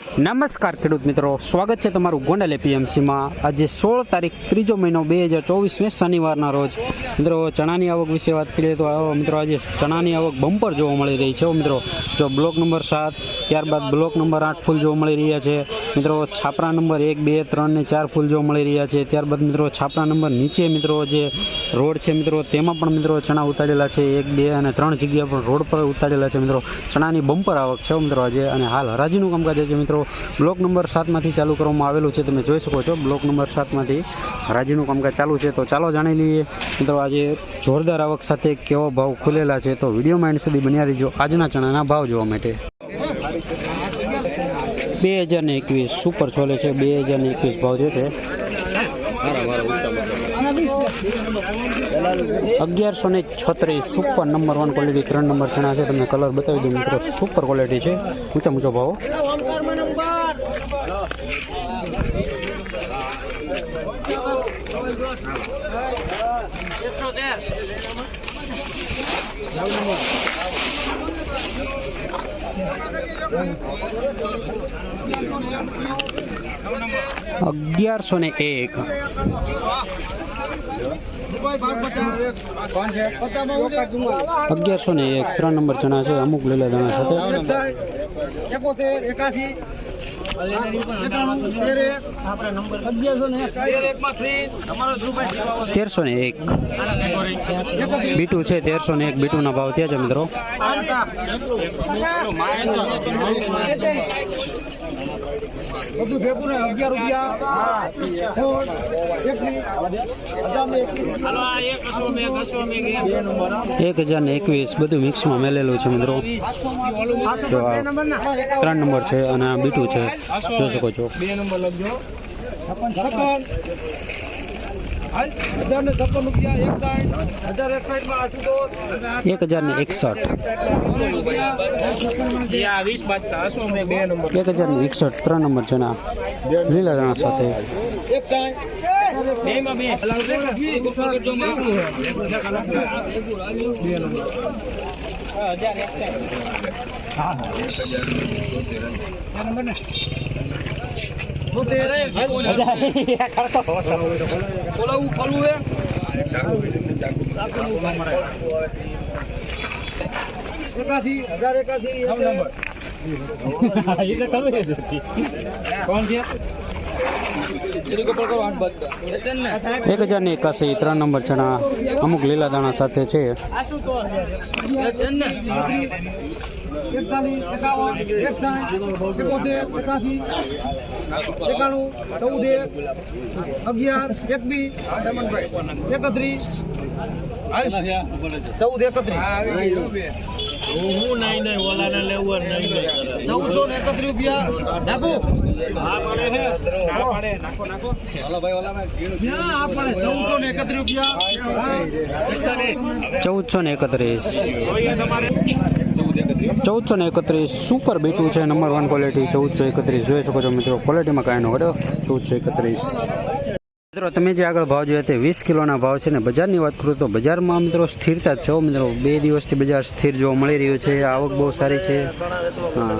નમસ્કાર ખેડૂત મિત્રો, સ્વાગત છે તમારું ગોંડલ એપીએમસીમાં. આજે સોળ તારીખ ત્રીજો મહિનો બે હજાર ચોવીસને શનિવારના રોજ. મિત્રો, ચણાની આવક વિશે વાત કરીએ તો મિત્રો, આજે ચણાની આવક બમ્પર જોવા મળી રહી છે મિત્રો. જો બ્લોક નંબર સાત, ત્યારબાદ બ્લોક નંબર આઠ ફૂલ જોવા મળી રહ્યા છે. મિત્રો, છાપરા નંબર એક, બે, ત્રણ ને ચાર ફૂલ જોવા મળી રહ્યા છે. ત્યારબાદ, મિત્રો, છાપરા નંબર નીચે, મિત્રો, જે રોડ છે, મિત્રો, તેમાં પણ, મિત્રો, ચણા ઉતારેલા છે. એક, બે અને ત્રણ જગ્યા પર રોડ પર ઉતારેલા છે, મિત્રો. ચણાની બમ્પર આવક છે મિત્રો, આજે. અને હાલ હરાજીનું કામકાજ છે મિત્રો, બ્લોક નંબર સાતમાંથી ચાલુ કરવામાં આવેલું છે, તમે જોઈ શકો છો. બ્લોક નંબર સાતમાંથી હરાજીનું કામકાજ ચાલુ છે. તો ચાલો જાણી લઈએ. મિત્રો, આજે જોરદાર આવક સાથે કેવો ભાવ ખુલેલા છે, તો વિડીયોમાં એન્ડ સુધી બન્યા રહીજો. આજના ચણાના ભાવ જોવા માટે. બે હજાર ને એકવીસ સુપર છોલે છે, બે હજાર ને એકવીસ ભાવ છે. તે અગિયારસો ને છત્રીસ સુપર નંબર વન ક્વોલિટી, ત્રણ નંબર ચણા છે. તમને કલર બતાવી દઉં, મિત્રો. સુપર ક્વોલિટી છે. ઊંચા ઊંચો ભાવ. એકસો તેર નવ નંબર અગિયારસો ને એક. અગિયારસો ને એક, ત્રણ નંબર ચણા છે, અમુક લીલા દાણા સાથે. ને તેરસો ને એક. બીટુ છે, તેરસો ને એક, બીટુના ભાવ ત્યાં છે મિત્રો. ને અગિયાર રૂપિયા એક હજાર ને એકવીસ, બધું મિક્સમાં મેલેલું છે મિત્રો. ત્રણ નંબર છે અને આ બીટુ છે. જોઈ શકો છો બે નંબર લખજો છપ્પન હજાર ને છપ્પન રૂપિયા એક સાઠ હજાર એક સાઠમાં આશુતોષ એક હજાર ને એકસઠ એક હજાર ને એકસઠ ત્રણ નંબર ના લીલા દાણા સાથે. એક સાઠ. હા માં બોલાવું ફરવું એકાસી હજાર એકાસી કોણ છે? એક હજારની એકાસી ત્રણ નંબર ચણા અમુક લીલા દાણા સાથે છે. એકાણું ચૌદ એક અગિયાર એકવીસ એકત્રીસ ચૌદ એકત્રીસ હું નહીં નહીં ઓલાને લેવું નહીં નહીં. ચૌદસો ને એકત્રીસ રૂપિયા. ચૌદસો ને એકત્રીસ ચૌદસો ને એકત્રીસ. સુપર બીટું છે નંબર વન ક્વોલિટી ચૌદસો એકત્રીસ. જોઈ શકો છો મિત્રો ક્વોલિટીમાં કાંઈ નો ઘટે ચૌદસો એકત્રીસ. મિત્રો તમે જે આગળ ભાવ જોયા તે વીસ કિલોના ભાવ છે ને બજારની વાત કરું તો બજારમાં મિત્રો સ્થિરતા છો છે મિત્રો. બે દિવસથી બજાર સ્થિર જોવા મળી રહ્યું છે આવક બહુ સારી છે. હા.